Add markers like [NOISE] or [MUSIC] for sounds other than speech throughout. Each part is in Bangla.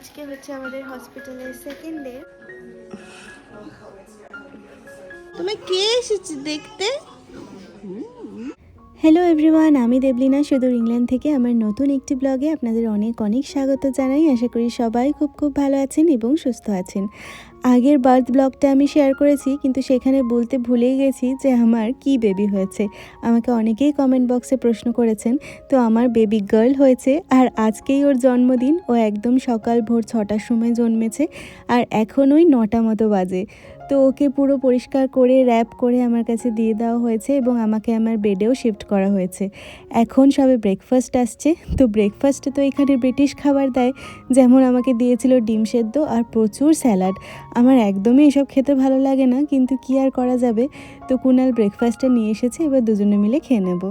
আজকে হচ্ছে আমাদের হসপিটালের সেকেন্ড ডে তুমি কে এসেছি দেখতে? হ্যালো এভরিওয়ান আমি দেবলিনা সুদূর ইংল্যান্ড থেকে আমার নতুন একটি ব্লগে আপনাদের অনেক অনেক স্বাগত জানাই। আশা করি সবাই খুব খুব ভালো আছেন এবং সুস্থ আছেন। আগের বার্থ ব্লগটা আমি শেয়ার করেছি, কিন্তু সেখানে বলতে ভুলেই গেছি যে আমার কি বেবি হয়েছে। আমাকে অনেকেই কমেন্ট বক্সে প্রশ্ন করেছেন, তো আমার বেবি গার্ল হয়েছে? আর আজকেই ওর জন্মদিন, ও একদম সকাল ভোর ছটার সময় জন্মেছে, আর এখন ওই নটা মতো বাজে। তো ওকে পুরো পরিষ্কার করে র্যাপ করে আমার কাছে দিয়ে দেওয়া হয়েছে এবং আমাকে আমার বেডেও শিফট করা হয়েছে। এখন সবে ব্রেকফাস্ট আসছে। তো ব্রেকফাস্টে তো এখানে ব্রিটিশ খাবার দেয়, যেমন আমাকে দিয়েছিল ডিম সেদ্ধ আর প্রচুর স্যালাড আমার একদমই এসব খেতে ভালো লাগে না, কিন্তু কি আর করা যাবে? তো কুনাল ব্রেকফাস্টটা নিয়ে এসেছে, এবার দুজনে মিলে খেয়ে নেব।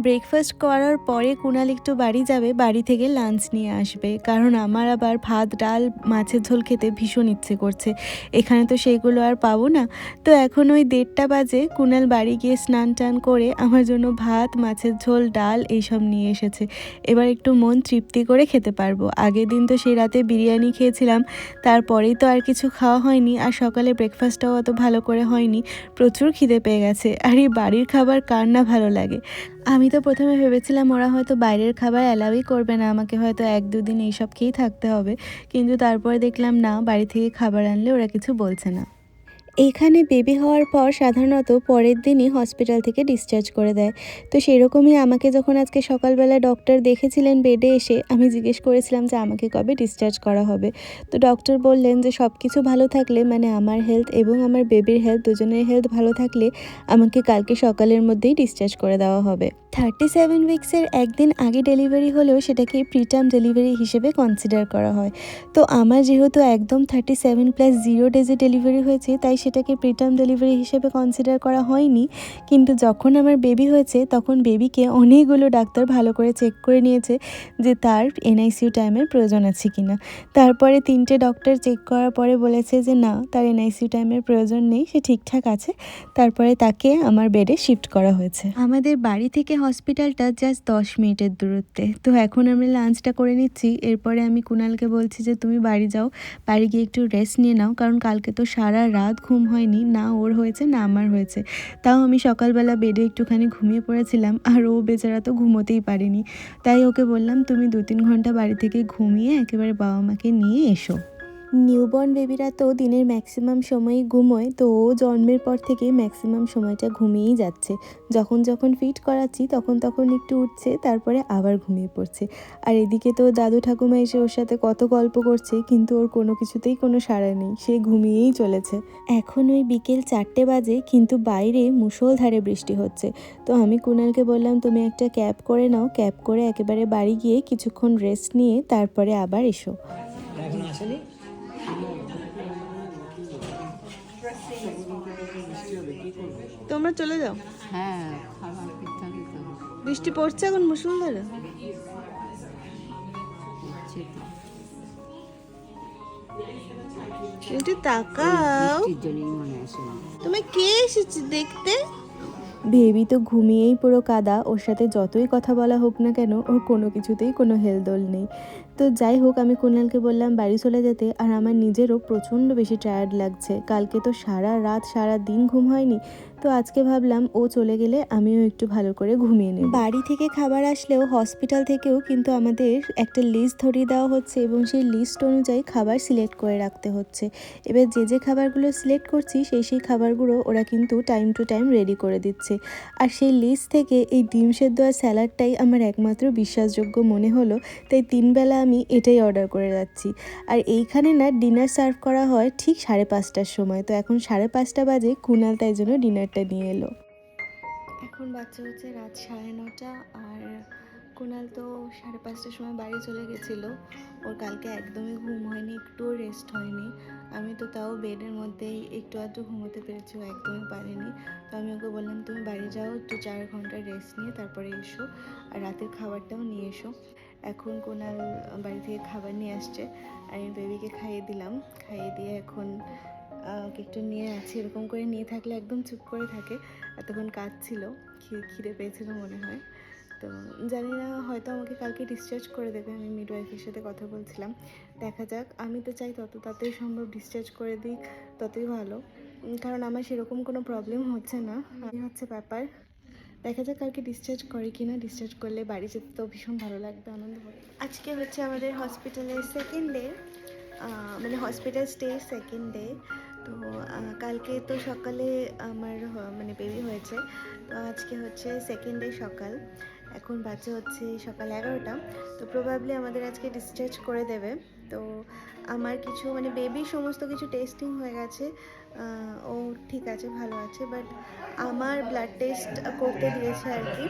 ব্রেকফাস্ট করার পরে কুণাল একটু বাড়ি যাবে, বাড়ি থেকে লাঞ্চ নিয়ে আসবে। কারণ আমার আবার ভাত, ডাল, মাছের ঝোল খেতে ভীষণ ইচ্ছে করছে। এখানে তো সেইগুলো আর পাবো না। তো এখন ওই দেড়টা বাজে কুণাল বাড়ি গিয়ে স্নান টান করে আমার জন্য ভাত, মাছের ঝোল, ডাল এইসব নিয়ে এসেছে। এবার একটু মন তৃপ্তি করে খেতে পারব। আগের দিন তো সেই রাতে বিরিয়ানি খেয়েছিলাম, তারপরেই তো আর কিছু খাওয়া হয়নি। আর সকালে ব্রেকফাস্টটাও অত ভালো করে হয়নি। প্রচুর খিদে পেয়ে গেছে। আর এই বাড়ির খাবার কার না ভালো লাগে। আমি তো প্রথমে ভেবেছিলাম ওরা হয়তো বাইরের খাবার অ্যালাউই করবে না, আমাকে হয়তো এক দুদিন এইসব খেয়েই থাকতে হবে। কিন্তু তারপর দেখলাম না, বাড়ি থেকে খাবার আনলে ওরা কিছু বলছে না। এখানে বেবি হওয়ার পর সাধারণত পরের দিনই হসপিটাল থেকে ডিসচার্জ করে দেয়। তো সেরকমই আমাকে যখন আজকে সকালবেলা ডক্টর দেখেছিলেন বেডে এসে, আমি জিজ্ঞেস করেছিলাম যে আমাকে কবে ডিসচার্জ করা হবে? তো ডক্টর বললেন যে সব কিছু ভালো থাকলে মানে আমার হেলথ এবং আমার বেবির হেলথ দুজনের হেলথ ভালো থাকলে আমাকে কালকে সকালের মধ্যেই ডিসচার্জ করে দেওয়া হবে। থার্টি সেভেন উইক্সের একদিন আগে ডেলিভারি হলেও সেটাকে প্রিটার্ম ডেলিভারি হিসেবে কনসিডার করা হয়। তো আমার যেহেতু একদম থার্টি সেভেন প্লাস জিরো ডেজে ডেলিভারি হয়েছে, তাই সেটাকে প্রিটার্ম ডেলিভারি হিসেবে কনসিডার করা হয়নি। কিন্তু যখন আমার বেবি হয়েছে, তখন বেবিকে অনেকগুলো ডাক্তার ভালো করে চেক করে নিয়েছে যে তার এনআইসিউ টাইমের প্রয়োজন আছে কি না তারপরে তিনটে ডক্টর চেক করার পরে বলেছে যে না, তার এনআইসিউ টাইমের প্রয়োজন নেই, সে ঠিকঠাক আছে। তারপরে তাকে আমার বেডে শিফট করা হয়েছে। আমাদের বাড়ি থেকে হসপিটালটা জাস্ট দশ মিনিটের দূরত্বে। তো এখন আমরা লাঞ্চটা করে নিচ্ছি। এরপরে আমি কুনালকে বলছি যে, তুমি বাড়ি যাও, বাড়ি গিয়ে একটু রেস্ট নিয়ে নাও। কারণ কালকে তো সারা রাত ঘুম হয়নি, না ওর হয়েছে, না আমার হয়েছে। তাও আমি সকালবেলা বেডে একটুখানি ঘুমিয়ে পড়েছিলাম, আর ও বেচারা তো ঘুমোতেই পারেনি। তাই ওকে বললাম, তুমি দু তিন ঘণ্টা বাড়ি থেকে ঘুমিয়ে একেবারে বাবা মাকে নিয়ে এসো। নিউবর্ন বেবিরা তো দিনের ম্যাক্সিমাম সময়ই ঘুমোয়, তো ও জন্মের পর থেকে ম্যাক্সিমাম সময়টা ঘুমিয়েই যাচ্ছে। যখন যখন ফিট করাচ্ছি, তখন তখন একটু উঠছে, তারপরে আবার ঘুমিয়ে পড়ছে। আর এদিকে তো দাদু ঠাকুমা এসে ওর সাথে কত গল্প করছে, কিন্তু ওর কোনো কিছুতেই কোনো সাড়া নেই, সে ঘুমিয়েই চলেছে। এখন ওই বিকেল চারটে বাজে, কিন্তু বাইরে মুষলধারে বৃষ্টি হচ্ছে। তো আমি কুনালকে বললাম, তুমি একটা ক্যাব করে নাও, ক্যাব করে একেবারে বাড়ি গিয়ে কিছুক্ষণ রেস্ট নিয়ে তারপরে আবার এসো। এখন আসেনি? তোমরা চলে যাও। হ্যাঁ বৃষ্টি পড়ছে এখন মুসুলধারে? কিন্তু তাকাও। মনে তুমি কে এসেছি দেখতে? বেবি তো ঘুমিয়েই পুরো কাদা। ওর সাথে যতই কথা বলা হোক না কেন ওর কোনো কিছুতেই কোনো হেলদোল নেই। তো যাই হোক, আমি কুণালকে বললাম, বাড়ি চলে যেতে। আর আমার নিজেরও প্রচণ্ড বেশি টায়ার্ড লাগছে। কালকে তো সারা রাত, সারা দিন ঘুম হয়নি। তো আজকে ভাবলাম, ও চলে গেলে আমিও একটু ভালো করে ঘুমিয়ে নেব। বাড়ি থেকে খাবার আসলেও হসপিটাল থেকেও কিন্তু আমাদের একটা লিস্ট ধরিয়ে দেওয়া হচ্ছে এবং সেই লিস্ট অনুযায়ী খাবার সিলেক্ট করে রাখতে হচ্ছে। এবার যে যে খাবারগুলো সিলেক্ট করছি, সেই সেই খাবারগুলো ওরা কিন্তু টাইম টু টাইম রেডি করে দিচ্ছে। আর সেই লিস্ট থেকে এই ডিম সেদ্ধ আর স্যালাডটাই আমার একমাত্র বিশ্বাসযোগ্য মনে হলো। তাই তিনবেলা আমি এটাই অর্ডার করে যাচ্ছি। আর এইখানে না ডিনার সার্ভ করা হয় ঠিক সাড়ে পাঁচটার সময়। তো এখন সাড়ে পাঁচটা বাজে, কুনাল তাই জন্য ডিনারটা নিয়ে এলো। এখন বাচ্চা হচ্ছে রাত সাড়ে নটা, আর কুনাল তো সাড়ে পাঁচটার সময় বাড়ি চলে গেছিল। ওর কালকে একদমই ঘুম হয়নি, একটুও রেস্ট হয়নি। আমি তো তাও বেডের মধ্যেই একটু আধটু ঘুমোতে পেরেছি, ও একদমই পারিনি। তো আমি ওকে বললাম, তুমি বাড়ি যাও, একটু চার ঘণ্টা রেস্ট নিয়ে তারপরে এসো, আর রাতের খাবারটাও নিয়ে এসো। এখন কোনাল বাড়ি থেকে খাবার নিয়ে আসছে। আর আমি বেবিকে খাইয়ে দিলাম। খাইয়ে দিয়ে এখন একটু নিয়ে আছি। এরকম করে নিয়ে থাকলে একদম চুপ করে থাকে। এতক্ষণ কাঁদছিল। খি- খিদে পেয়েছিল মনে হয়। তো জানি না, হয়তো আমাকে কালকে ডিসচার্জ করে দেবে। আমি মিডওয়াইফের সাথে কথা বলছিলাম। দেখা যাক। আমি তো চাই তত তাড়াতাড়ি সম্ভব ডিসচার্জ করে দিই ততই ভালো। কারণ আমার সেরকম কোনো প্রবলেম হচ্ছে না। হচ্ছে ব্যাপার। দেখা যাক কালকে ডিসচার্জ করে কি না ডিসচার্জ করলে বাড়ি যেতে তো ভীষণ ভালো লাগবে, আনন্দ হবে। আজকে হচ্ছে আমাদের হসপিটালের সেকেন্ড ডে মানে হসপিটাল স্টে সেকেন্ড ডে তো কালকে তো সকালে আমার মানে বেবি হয়েছে। তো আজকে হচ্ছে সেকেন্ড ডে সকাল। এখন বাজে হচ্ছে সকাল এগারোটা। তো প্রবাবলি আমাদের আজকে ডিসচার্জ করে দেবে। তো আমার কিছু মানে বেবি সমস্ত কিছু টেস্টিং হয়ে গেছে। ও ঠিক আছে, ভালো আছে বাট আমার ব্লাড টেস্ট করতে দিয়েছে আর কি।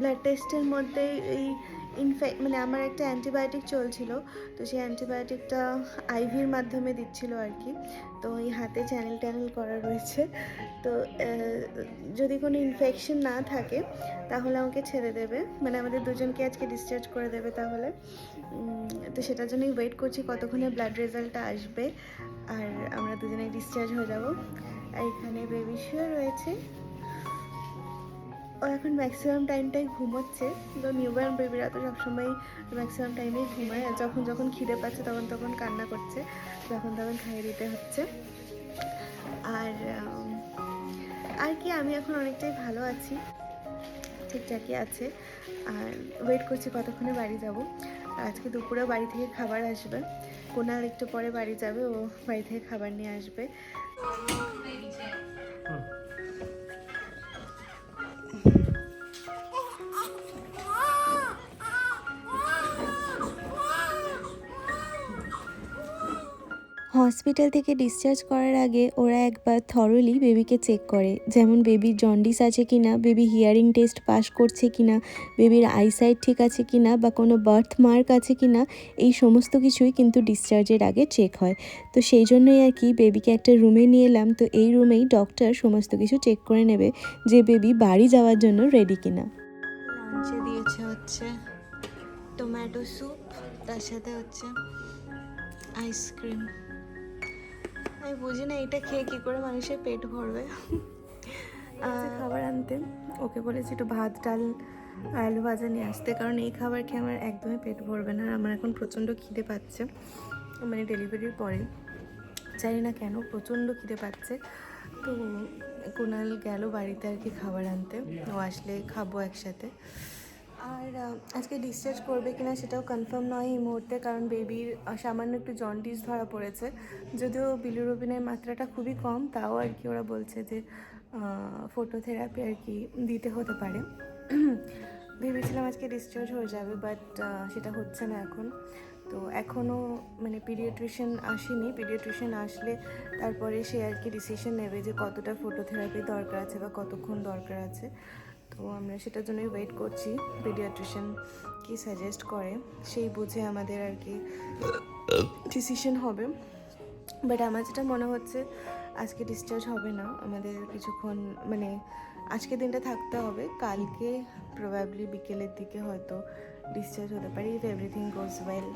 ব্লাড টেস্টের মধ্যে এই ইনফেক্ট মানে আমার একটা অ্যান্টিবায়োটিক চলছিল, তো সেই অ্যান্টিবায়োটিকটা আইভির মাধ্যমে দিচ্ছিল আর কি। তো এই হাতে চ্যানেল ট্যানেল করা রয়েছে। তো যদি কোনো ইনফেকশন না থাকে, তাহলে আমাকে ছেড়ে দেবে। মানে আমাদের দুজনকে আজকে ডিসচার্জ করে দেবে তাহলে। তো সেটার জন্যই ওয়েট করছি কতক্ষণে ব্লাড রেজাল্টটা আসবে। আর আমরা দুজনেই ডিসচার্জ হয়ে যাব। আর এখানে বেবি শুয়ে রয়েছে। ও এখন ম্যাক্সিমাম টাইমটাই ঘুমোচ্ছে। তো নিউবর্ন বেবিরা তো সবসময় ম্যাক্সিমাম টাইমেই ঘুমায়। আর যখন যখন খিদে পাচ্ছে, তখন তখন কান্না করছে। যখন তখন খাইয়ে দিতে হচ্ছে। আর আর কি, আমি এখন অনেকটাই ভালো আছি। ঠিকঠাকই আছে। আর ওয়েট করছি কতক্ষণে বাড়ি যাব। আজকে দুপুরে বাড়ি থেকে খাবার আসবে। কোনাল একটু পরে বাড়ি যাবে, ও বাড়ি থেকে খাবার নিয়ে আসবে। হসপিটাল থেকে ডিসচার্জ করার আগে ওরা একবার থরলি বেবিকে চেক করে, যেমন বেবির জন্ডিস আছে কি না বেবি হিয়ারিং টেস্ট পাস করছে কি না বেবির আইসাইট ঠিক আছে কি না বা কোনো বার্থ মার্ক আছে কি না এই সমস্ত কিছুই কিন্তু ডিসচার্জের আগে চেক হয়। তো সেই জন্যই আর কি বেবিকে একটা রুমে নিয়ে এলাম, তো এই রুমেই ডক্টর সমস্ত কিছু চেক করে নেবে যে বেবি বাড়ি যাওয়ার জন্য রেডি কিনা। লাঞ্চে দিয়েছে হচ্ছে টমেটো স্যুপ তার সাথে হচ্ছে আইসক্রিম আমি বুঝি না এটা খেয়ে কী করে মানুষের পেট ভরবে। খাবার আনতে। ওকে বলেছি একটু ভাত ডাল আলু ভাজা নিয়ে আসতে কারণ এই খাবার খেয়ে আমার একদমই পেট ভরবে না আমার এখন প্রচণ্ড খিদে পাচ্ছে। মানে ডেলিভারির পরে। জানি না কেন প্রচণ্ড খিদে পাচ্ছে। তো কুনাল গেল বাড়িতে আর কি খাবার আনতে। ও আসলে খাব একসাথে। আর আজকে ডিসচার্জ করবে কিনা সেটাও কনফার্ম নয় এই মুহূর্তে, কারণ বেবির সামান্য একটু জন্ডিস ধরা পড়েছে। যদিও বিলিরুবিনের মাত্রাটা খুবই কম, তাও আর কি ওরা বলছে যে ফটোথেরাপি আর কি দিতে হতে পারে। [CLEARS THROAT] ভেবেছিলাম আজকে ডিসচার্জ হয়ে যাবে বাট সেটা হচ্ছে না এখন। তো এখনও মানে পিডিয়াট্রিশিয়ান আসেনি। পিডিয়াট্রিশিয়ান আসলে তারপরে সে আর কি ডিসিশন নেবে যে কতটা ফটোথেরাপি দরকার আছে বা কতক্ষণ দরকার আছে। তো আমরা সেটার জন্যই ওয়েট করছি। পিডিয়াট্রিশিয়ান কি সাজেস্ট করে, সেই বুঝে আমাদের আর কি ডিসিশন হবে। বাট আমার যেটা মনে হচ্ছে, আজকে ডিসচার্জ হবে না। আমাদের কিছুক্ষণ মানে আজকে দিনটা থাকতে হবে। কালকে প্রবাবলি বিকেলের দিকে হয়তো ডিসচার্জ হতে পারে ইফ এভরিথিং গোজ ওয়েল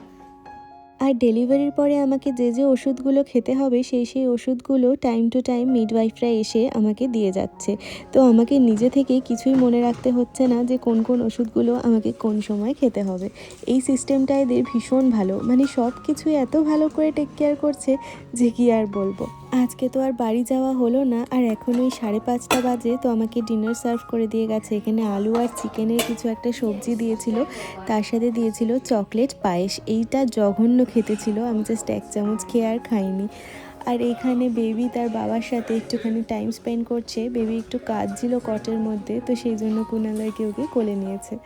আর ডেলিভারির পরে আমাকে যে যে ওষুধগুলো খেতে হবে, সেই সেই ওষুধগুলো টাইম টু টাইম মিডওয়াইফরা এসে আমাকে দিয়ে যাচ্ছে। তো আমাকে নিজে থেকে কিছুই মনে রাখতে হচ্ছে না যে কোন কোন ওষুধগুলো আমাকে কোন সময় খেতে হবে। এই সিস্টেমটা এদের ভীষণ ভালো। মানে সব কিছুই এত ভালো করে টেক কেয়ার করছে যে কি আর বলব। আজকে তো আর বাড়ি যাওয়া হলো না, আর এখন ওই সাড়ে পাঁচটা বাজে, তো আমাকে ডিনার সার্ভ করে দিয়ে গেছে। এখানে আলু আর চিকেনের কিছু একটা সবজি দিয়েছিল, তার সাথে দিয়েছিল চকলেট পায়েস। এইটা জঘন্য খেতে ছিল, আমি জাস্ট এক চামচ খেয়ে আর খাইনি। আর এখানে বেবি তার বাবার সাথে একটুখানি টাইম স্পেন্ড করছে। বেবি একটু কাজ ছিল কটের মধ্যে, তো সেই জন্য কুনালারকে ওকে কোলে নিয়েছে।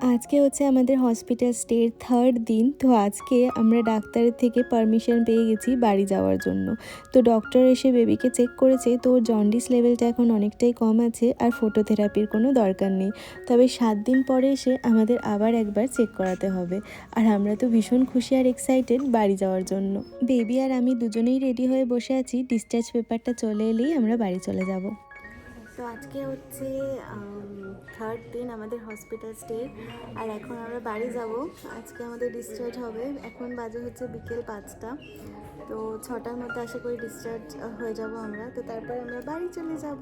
আজকে হচ্ছে আমাদের হসপিটাল স্টের থার্ড দিন, তো আজকে আমরা ডাক্তারের থেকে পারমিশন পেয়ে গেছি বাড়ি যাওয়ার জন্য। তো ডক্টর এসে বেবিকে চেক করেছে, তো ওর জন্ডিস লেভেলটা এখন অনেকটাই কম আছে আর ফটোথেরাপির কোনো দরকার নেই। তবে সাত দিন পরে এসে আমাদের আবার একবার চেক করাতে হবে। আর আমরা তো ভীষণ খুশি আর এক্সাইটেড বাড়ি যাওয়ার জন্য। বেবি আর আমি দুজনেই রেডি হয়ে বসে আছি ডিসচার্জ পেপারটা চলে এলেই আমরা বাড়ি চলে যাব। তো আজকে হচ্ছে থার্ড দিন আমাদের হসপিটাল স্টে আর এখন আমরা বাড়ি যাব। আজকে আমাদের ডিসচার্জ হবে। এখন বাজে হচ্ছে বিকেল পাঁচটা। তো ছটার মধ্যে আশা করি ডিসচার্জ হয়ে যাব আমরা। তো তারপর আমরা বাড়ি চলে যাব।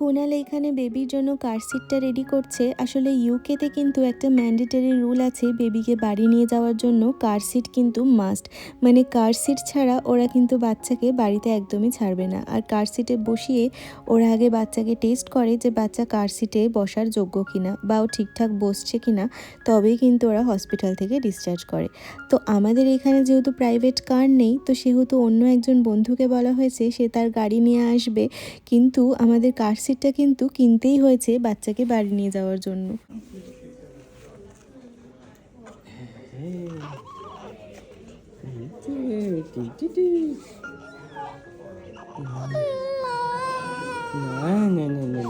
কোনাল এখানে বেবির জন্য কার সিটটা রেডি করছে। আসলে ইউকেতে কিন্তু একটা ম্যান্ডেটারি রুল আছে, বেবিকে বাড়ি নিয়ে যাওয়ার জন্য কার সিট কিন্তু মাস্ট মানে কার সিট ছাড়া ওরা কিন্তু বাচ্চাকে বাড়িতে একদমই ছাড়বে না। আর কার সিটে বসিয়ে ওরা আগে বাচ্চাকে টেস্ট করে যে বাচ্চা কার সিটে বসার যোগ্য কিনা বা ও ঠিকঠাক বসছে কিনা, তবেই কিন্তু ওরা হসপিটাল থেকে ডিসচার্জ করে। তো আমাদের এখানে যেহেতু প্রাইভেট কার নেই, তো সেহেতু অন্য একজন বন্ধুকে বলা হয়েছে, সে তার গাড়ি নিয়ে আসবে। কিন্তু আমাদের কার সিটটা কিন্তু কিনতেই হয়েছে বাচ্চাকে বাড়ি নিয়ে যাওয়ার জন্য। না না na,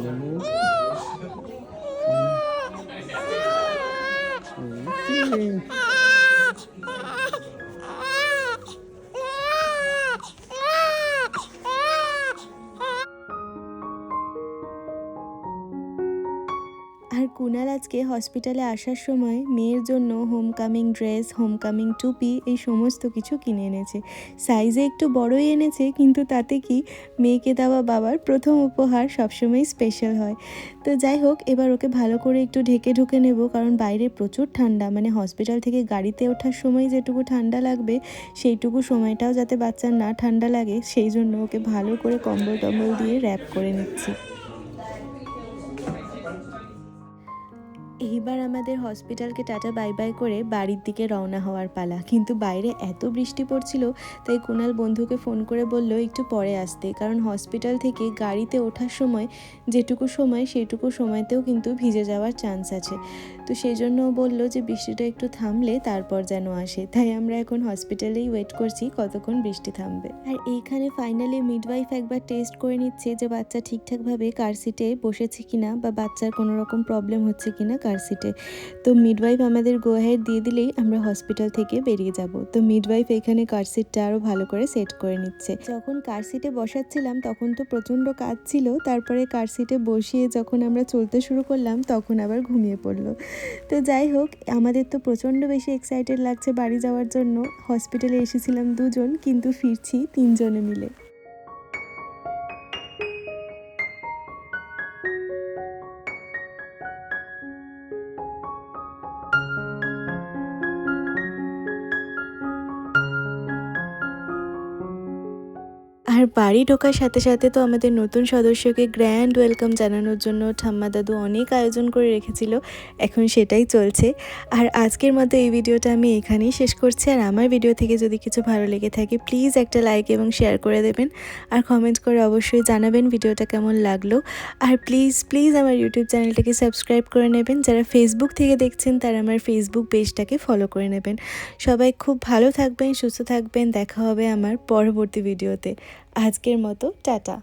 আজকে হসপিটালে আসার সময় মেয়ের জন্য হোমকামিং ড্রেস হোমকামিং টুপি এই সমস্ত কিছু কিনে এনেছে। সাইজে একটু বড়ই এনেছে, কিন্তু তাতে কি মেয়েকে দেওয়া বাবার প্রথম উপহার সবসময় স্পেশাল হয়। তো যাই হোক, এবার ওকে ভালো করে একটু ঢেকে ঢুকে নেব, কারণ বাইরে প্রচুর ঠান্ডা। মানে হসপিটাল থেকে গাড়িতে ওঠার সময় যেটুকু ঠান্ডা লাগবে, সেইটুকু সময়টাও যাতে বাচ্চার না ঠান্ডা লাগে, সেই জন্য ওকে ভালো করে কম্বল টম্বল দিয়ে র্যাপ করে নিচ্ছি। এইবার আমাদের হসপিটালকে টাটা বাই বাই করে বাড়ির দিকে রওনা হওয়ার পালা। কিন্তু বাইরে এত বৃষ্টি পড়ছিল, তাই কুনাল বন্ধুকে ফোন করে বলল, একটু পরে আসতে। কারণ হসপিটাল থেকে গাড়িতে ওঠার সময়, যেটুকু সময় সেটুকু সময়তেও কিন্তু ভিজে যাওয়ার চান্স আছে। তো সেই জন্য বলল যে বৃষ্টিটা একটু থামলে তারপর যেন আসে। তাই আমরা এখন হসপিটালেই ওয়েট করছি, কতক্ষণ বৃষ্টি থামবে। আর এইখানে ফাইনালি মিডওয়াইফ একবার টেস্ট করে নিচ্ছে যে বাচ্চা ঠিকঠাকভাবে কার সিটে বসেছে কিনা বা বাচ্চার কোনো রকম প্রবলেম হচ্ছে কিনা। কার সিটে তো মিডওয়াইফ আমাদের গোহেড দিয়ে দিলেই আমরা হসপিটাল থেকে বেরিয়ে যাব। তো মিডওয়াইফ এখানে কার সিটটা আরও ভালো করে সেট করে নিচ্ছে। যখন কার সিটে বসাচ্ছিলাম, তখন তো প্রচণ্ড কাজ ছিল। তারপরে কার সিটে বসিয়ে যখন আমরা চলতে শুরু করলাম, তখন আবার ঘুমিয়ে পড়ল। তো যাই হোক, আমাদের তো প্রচণ্ড বেশি এক্সাইটেড লাগছে বাড়ি যাওয়ার জন্য। হসপিটালে এসেছিলাম দুজন, কিন্তু ফিরছি তিনজনে মিলে। বাড়ি ঢোকার সাথে সাথে তো আমাদের নতুন সদস্যকে গ্র্যান্ড ওয়েলকাম জানানোর জন্য ঠাম্মা দাদু অনেক আয়োজন করে রেখেছিল। এখন সেটাই চলছে। আর আজকের মতো এই ভিডিওটা আমি এখানেই শেষ করছি। আর আমার ভিডিও থেকে যদি কিছু ভালো লেগে থাকে, প্লিজ একটা লাইক এবং শেয়ার করে দেবেন। আর কমেন্ট করে অবশ্যই জানাবেন ভিডিওটা কেমন লাগল। আর প্লিজ প্লিজ আমার ইউটিউব চ্যানেলটাকে সাবস্ক্রাইব করে নেবেন। যারা ফেসবুক থেকে দেখছেন, তারা আমার ফেসবুক পেজটাকে ফলো করে নেবেন। সবাই খুব ভালো থাকবেন, সুস্থ থাকবেন। দেখা হবে আমার পরবর্তী ভিডিওতে। আজকের মতো টাটা।